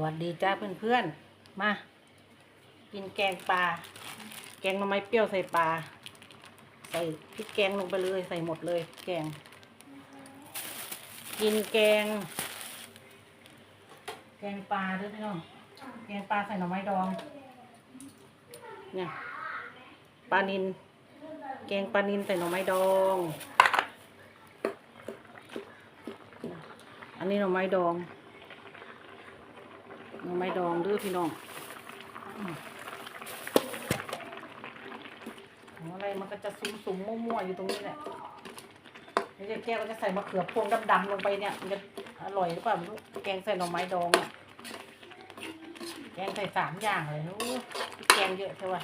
สวัสดีจ้าเพื่อนๆ มา กินแกงปลา แกงหน่อไม้เปรี้ยวใส่ปลา ใส่พริกแกงลงไปเลยใส่หมดเลย แกง กินแกง แกงปลาด้วยพี่น้อง แกงปลาใส่หน่อไม้ดอง เนี่ยปลานิน แกงปลานินใส่หน่อไม้ดอง อันนี้หน่อไม้ดอง หน่อไม้ดองด้วยพี่น้องอืมอะไรมันก็จะสุ่มๆมั่วๆอยู่ตรงนี้แหละแล้วแก้วก็จะใส่มะเขือพวงดำๆลงไปเนี่ยมันจะอร่อยหรือเปล่าไม่รู้แกงใส่หน่อไม้ดองเนี่ยแกงใส่สามอย่างเลยโอ้แกงเยอะใช่ไหม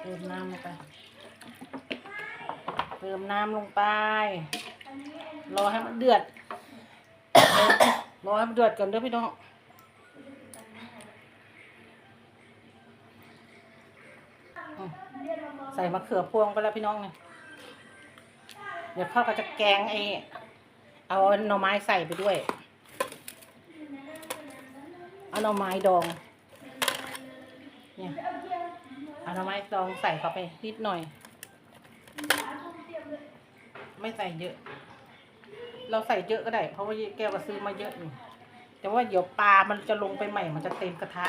เติมน้ำลงไป เติมน้ำลงไป รอให้มันเดือด รอให้มันเดือดก่อนเด้อพี่น้องใส่มะเขือพวงไปแล้วพี่น้องเนี่ยเดี๋ยวพ่อก็จะแกงไอเอาหน่อไม้ใส่ไปด้วย เอาหน่อไม้ดอง เนี่ย เอาหน่อไม้ดองใส่เข้าไปนิดหน่อย ไม่ใส่เยอะ เราใส่เยอะก็ได้ เพราะว่าแก้วก็ซื้อมาเยอะอยู่แต่ว่าเดี๋ยวปลามันจะลงไปใหม่ มันจะเต็มกระทะ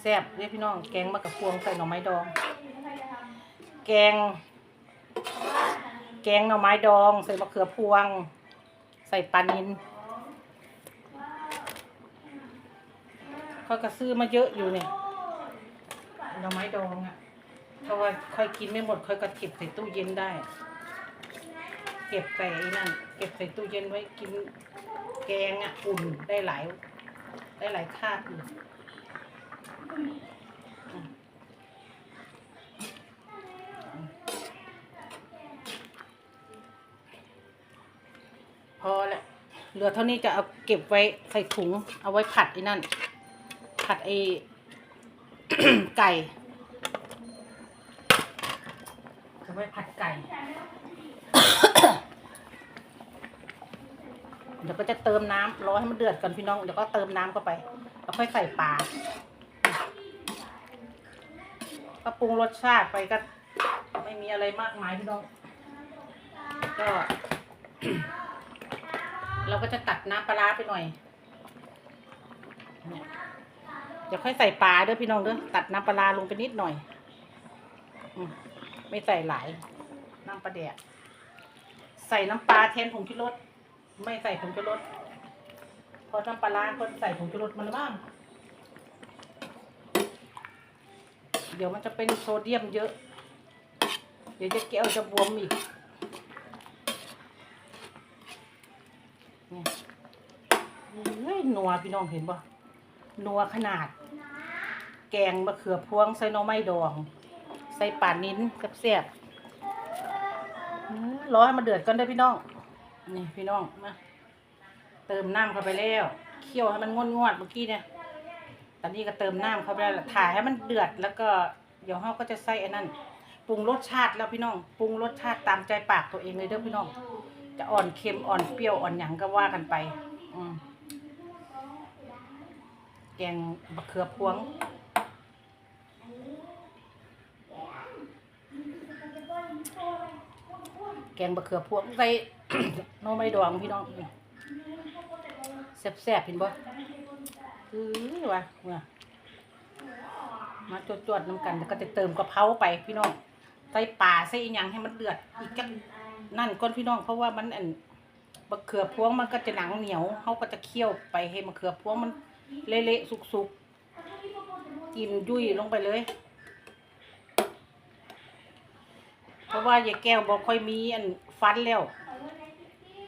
แซ่บเรียพี่น้อง แกงมะกะพวงใส่หน่อไม้ดอง แกง แกงหน่อไม้ดอง ใส่มะเขือพวง ใส่ปลานินเขาก็ซื้อมาเยอะอยู่เนี่ยหน่อไม้ดองอะ่ะ เพราะว่าค่อยกินไม่หมดค่อยก็เก็บใส่ตู้เย็นได้ เก็บใส่ไอ้นั่น เก็บใส่ตู้เย็นไว้กินแกงอะอุ่นได้หลายได้หลายคาบอยู่อืมพอแล้วเหลือเท่านี้จะเอาเก็บไว้ใส่ถุง เอาไว้ผัดไอ้นั่น ผัดไอ้ไก่เอา ไว้ผัดไก่ เดี๋ยวก็จะเติมน้ำรอให้มันเดือดก่อนพี่น้อง เดี๋ยวก็เติมน้ำเข้าไป แล้วค่อยใส่ปลา ก็ปรุงรสชาติไปก็ไม่มีอะไรมากมายพี่น้อง ก็ เราก็จะตัดน้ำปลาไปหน่อยเนี่ยเดี๋ยวค่อยใส่ปลาเด้อพี่น้องเด้อตัดน้ำปลาลงไปนิดหน่อย ไม่ใส่หลายน้ำปลาแดกใส่น้ำปลาแทนผงชูรสไม่ใส่ผงชูรสพอน้ำปลาร้าคนใส่ผงชูรสมันบ้าง เดี๋ยวมันจะเป็นโซเดียมเยอะ เดี๋ยวจะแก้วจะบวมอีกเนี่ยเฮ้ยนัวพี่น้องเห็นปะนัวขนาด แกงมะเขือพวงใส่หน่อไม้ดอง ใส่ป่านิ้นกับเสียบๆอื้อรอให้มันเดือดก่อนเด้พี่น้อง นี่พี่น้องมาเติมน้ำเข้าไปแล้วเคี่ยวให้มันงวดงวดเมื่อกี้เนี่ย ตอนนี้ก็เติมน้ำเข้าไปแล้วถ่ายให้มันเดือดแล้วก็เดี๋ยวเราก็จะใส่อ้นั่นปรุงรสชาติแล้วพี่น้องปรุงรสชาติตามใจปากตัวเองเลยเด้อพี่น้อง จะอ่อนเค็มอ่อนเปรี้ยวอ่อนหยังก็ว่ากันไป อืมแกงบะเขือพวง แกงบะเขือพวงใส่ หน้องไม้ดองพี่น้องแซ่บๆเห็นบ่เฮ้ยว่ะเนี่ยมาจวดๆน้ำกันแล้วก็จะเติมกระเพราไปพี่น้องใส่ป่าใส่อีหยังให้มันเดือดอีกจักนั่นก่อนพี่น้องเพราะว่ามันอันบะเขือพวงมันก็จะหนังเหนียวเขาก็จะเคี่ยวไปให้มะเขือพวงมันเละๆสุกๆกินยุ่ยลงไปเลย เพราะว่ายายแก้วบอกค่อยมีอันฟันแล้ว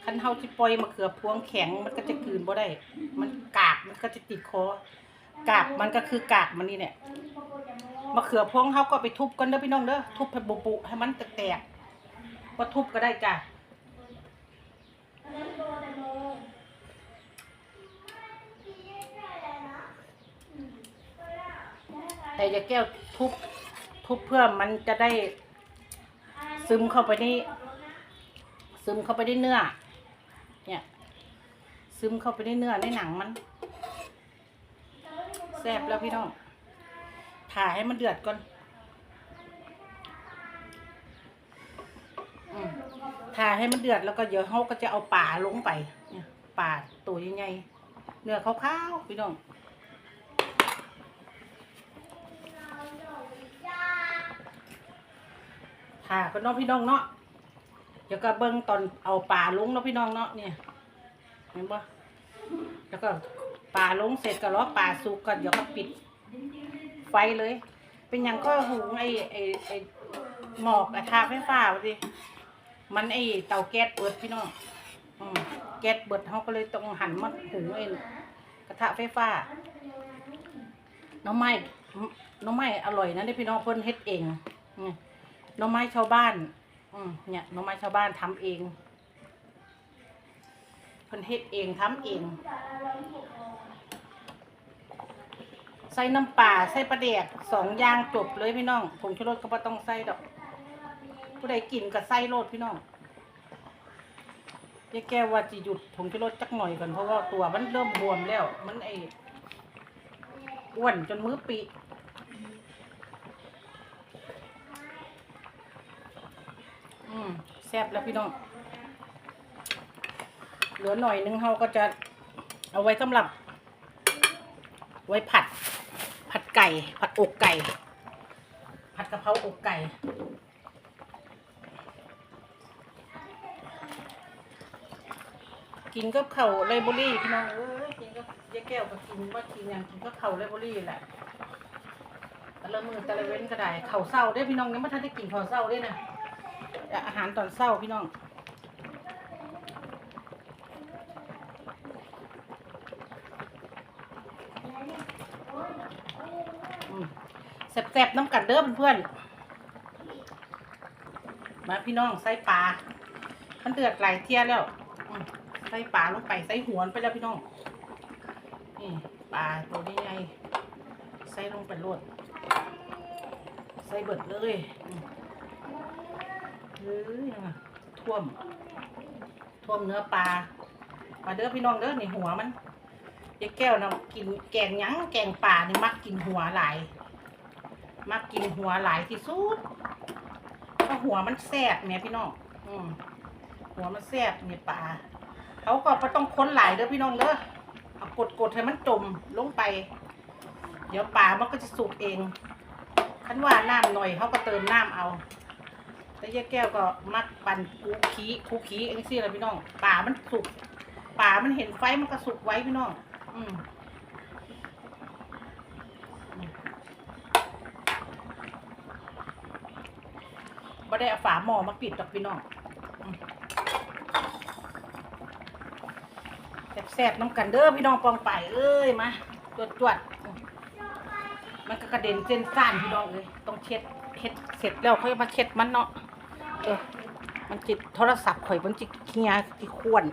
คันเฮาที่ปล่อยมะเขือพวงแข็งมันก็จะกลืนบ่ได้ มันกากมันก็จะติดคอกากมันก็คือกากมันนี่เนี่ยมะเขือพวงเฮาก็ไปทุบกันเด้อพี่น้องเด้อทุบให้บุๆให้มันแตกๆก็ทุบก็ได้จ้ะแต่ยาแก้วทุบทุบเพื่อมันจะได้ ซึมเข้าไปในซึมเข้าไปในเนื้อ เนี่ย ซึมเข้าไปในเนื้อในหนังมันแซ่บแล้วพี่น้องถ่าให้มันเดือดก่อนอถ่าให้มันเดือดแล้วก็เดี๋ยวเขาก็จะเอาป่าลงไปเนี่ยป่าตัวยังไงเนื้อขาวๆพี่น้อง ค่ะก็น้องพี่น้องเนาะเดี๋ยวก็เบิ้งตอนเอาปลาลงเนาะพี่น้องเนาะเนี่ยเห็นปะแล้วก็ปลาลงเสร็จก็รอปลาสุกก่อนเดี๋ยวก็ปิดไฟเลย เป็นอย่างก็หุงไอ้ไอ้ไอ้หมอกกระทะไฟฟ้าสิมันไอ้เตาแก๊สเปิดพี่น้องอืมแก๊สเปิดเขาก็เลยต้องหันมาหุงไอ้กระทะไฟฟ้า น้องไม้น้องไม้อร่อยนะนี่พี่น้องเพิ่นเฮ็ดเองอืม น่อไม้ชาวบ้าน อืมเนี่ยหน่อไม้ชาวบ้านทำเองเพิ่นเฮ็ดเองทำเอง ใส่น้ำปลาใส่ปลาแดกสองอย่างจบเลยพี่น้องผงชูรสก็บ่ต้องใส่ดอก ผู้ใดกินก็ใส่โลดพี่น้องยายแก้วว่าจะหยุดผงชูรสจักหน่อยก่อนเพราะว่าตัวมันเริ่มบวมแล้ว มันไอ้อ้วนจนมือปี อืม แซ่บแล้วพี่น้อง เหลือหน่อยนึงเราก็จะเอาไว้สำหรับ ไว้ผัด ผัดไก่ ผัดอกไก่ ผัดกะเพราอกไก่กินกับเข่าไรบอรี่พี่น้องเอ้ยกินกับยาแก้วก็กินว่ากินอย่างกินกับเข่าไรบอรี่แหละแต่ละมือแต่ละเว้นก็ได้เข่าเศร้าได้พี่น้องยังไม่ทันได้กินข้าเศร้าได้นะ อาหารตอนเช้าพี่น้องแซ่บๆน้ำกันเด้อเพื่อนๆมาพี่น้องใส่ปลามันเดือดหลายเที่ยแล้วใส่ปลาลงไปใส่หัวนไปแล้วพี่น้องนี่ปลาตัวนี้ไงใส่ลงไปโลดใส่เบิดเลย เฮ้ยน่ะท่วม ท่วมเนื้อปลา มาเด้อพี่น้องเด้อนี่หัวมันยายแก้วนะกินแกงยังแกงป่านี่มักกินหัวหลาย มักกินหัวหลายที่สุดเพราะหัวมันแซ่บเนี่ยพี่น้องอืมหัวมันแซ่บเนี่ยปลาเขาก็บ่ต้องค้นหลายเด้อพี่น้องเด้อเอากดกดให้มันจมลงไป เดี๋ยวปลามันก็จะสุกเองคันว่าน้ำหน่อยเขาก็เติมน้ำเอา แต่ยายแก้วก็มักปั่นคูขีคูขีเองสิเลยพี่น้องป่ามันสุกป่ามันเห็นไฟมันก็สุกไว้พี่น้อง อืมบ่ได้เอาฝาหม้อมาปิดดอกพี่น้องอแซ่บๆน้ำกันเด้อพี่น้องปองไปเอ้ยมาจวดจวดๆมมันก็กระเด็นเส้นซ่านพี่น้องเลยต้องเช็ดเช็ดเสร็จแล้วค่อยมาเช็ดมันเนาะ เออ มันจิตโทรศัพท์ข่อยมันจิตเฮียจิควร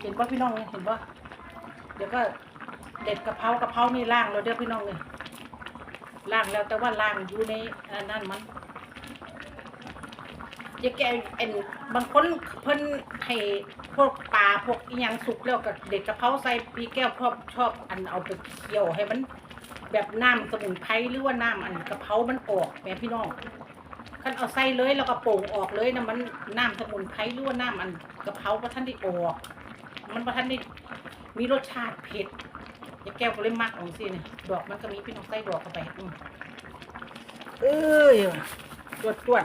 เห็นป่ะพี่น้องเห็นป่ะเดี๋ยวก็เด็ดกะเพรากะเพรานี่ล่างแล้วเด้อพี่น้องเลยล่างแล้วแต่ว่าล่างอยู่ในนั่นมันยาแกเอ็นบางคนเพิ่นให้พวกปลาพวกอีหยังสุกแล้วก็เด็ดกะเพราใส่ปีแก้วชอบชอบอันเอาไปเคี่ยวให้มัน แบบน้ำสมุนไพรหรือว่าน้ำอันกระเพรามันออกแม่พี่น้องคันเอาใส่เลยแล้วก็โป่งออกเลยนะมันน้ำสมุนไพรหรือว่าน้ำอันกระเพราพระท่านได้ออก มันพระท่านได้มีรสชาติเผ็ดยาแก้วก็เลยมักของสิเนี่ยดอกมันก็มีพี่น้องใส่ดอกเข้าไปอืเอ้ยตรวจตรวจ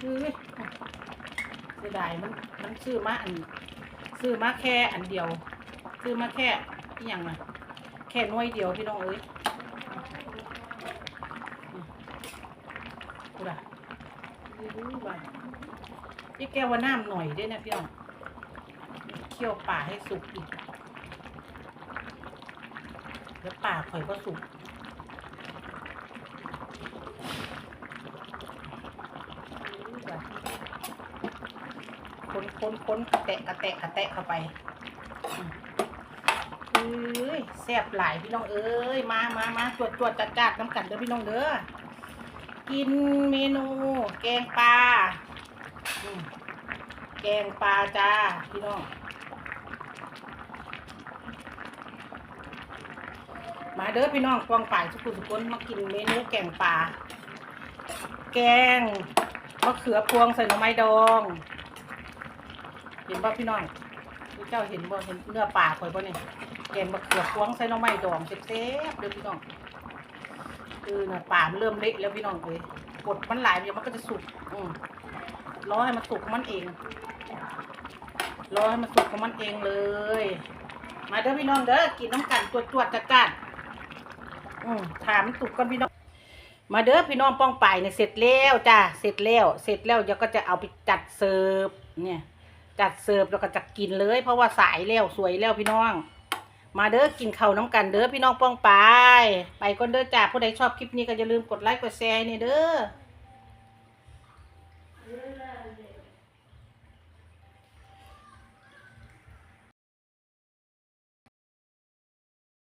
เอ้ยเสียดายมันมันซื้อมาอันซื้อมาแค่อันเดียว ซื้อมาแค่อหย่างน่ะแค่หน่วยเดียวพี่น้องเอ้ยกูด่ะ ยี่แก้วว่าน้ำหน่อยด้วยนะพี่น้องเคี่ยวป่าให้สุกอีก แล้วป่าข่อยก็สุกคนคนคนกระแตะกระแตะกระแตะเข้าไปเอ้ยแซ่บหลายพี่น้องเอ้ย มามามาจวดจวดจัดจัดน้ำกันเด้อพี่น้องเด้อ กินเมนู แกงปลาแกงปลาจ้าพี่น้องมาเด้อพี่น้องกวางป่ายสุกุสุกุนมากินเมนูแกงปลาแกงมะเขือพวงใส่หน่อไม้ดองเห็นป่พี่น้องพี่เจ้าเห็นบ่เห็นเนื้อปลาข่อยบ่เนี่ยแกงมะเขือพวงใส่หน่อไม้ดองเซ็บๆเด้อพี่น้อง เออนื้อปามเริ่มเละแล้วพี่น้องเอ้ยกดมันหลายเดี๋ยวมันก็จะสุกอืมรอให้มันสุกของมันเองรอให้มันสุกของมันเองเลย มาเด้อพี่น้องเด้อกินน้ำกันตรวจวจจัดจัดอืมถามตุกกันพี่น้องมาเด้อพี่น้องป้องไปเนี่ยเสร็จแล้วจ้าเสร็จแล้วเสร็จแล้วเดี๋ยวก็จะเอาไปจัดเสิร์ฟเนี่ย จัดเสิร์ฟแล้วก็จะกินเลย เพราะว่าสายแล้วสวยแล้วพี่น้อง มาเด้อกินข้าวน้ำกันเด้อพี่น้องป้องไป ไปก่อนเด้อจ้าผู้ใดชอบคลิปนี้ก็อย่าลืมกดไลค์กดแชร์นี่เด้อ